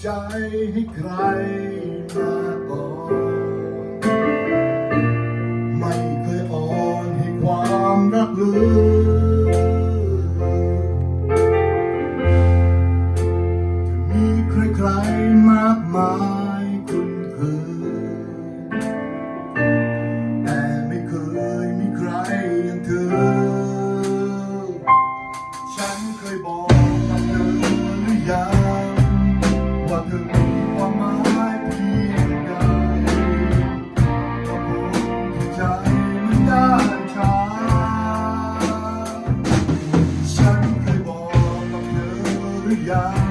ใจให้ใครมาก่อนไม่เคยอ่อนให้ความรักเลยจะมีใครๆมากมายคุ้นเคยแต่ไม่เคยมีใครอย่างเธอ ฉันเคยบอก ห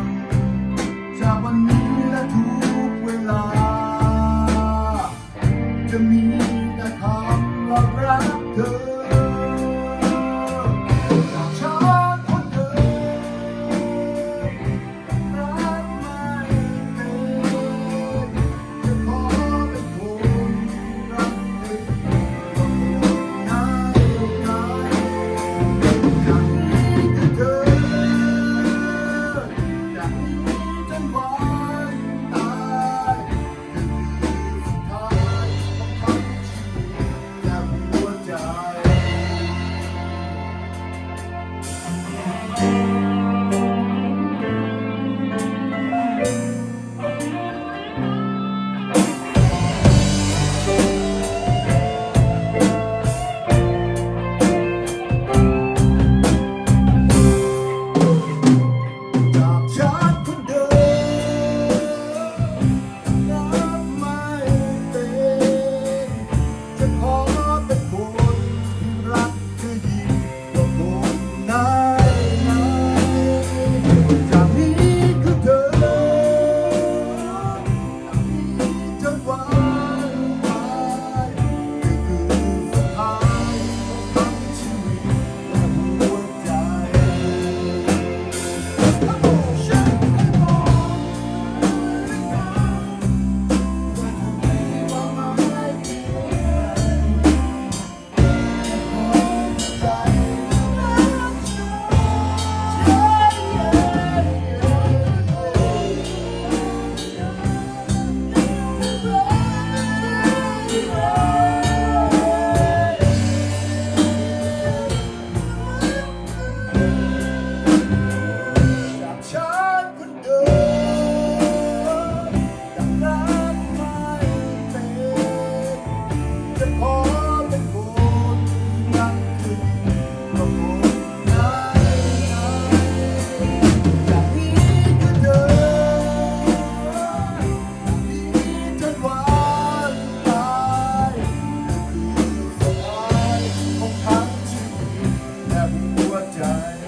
หัวใจ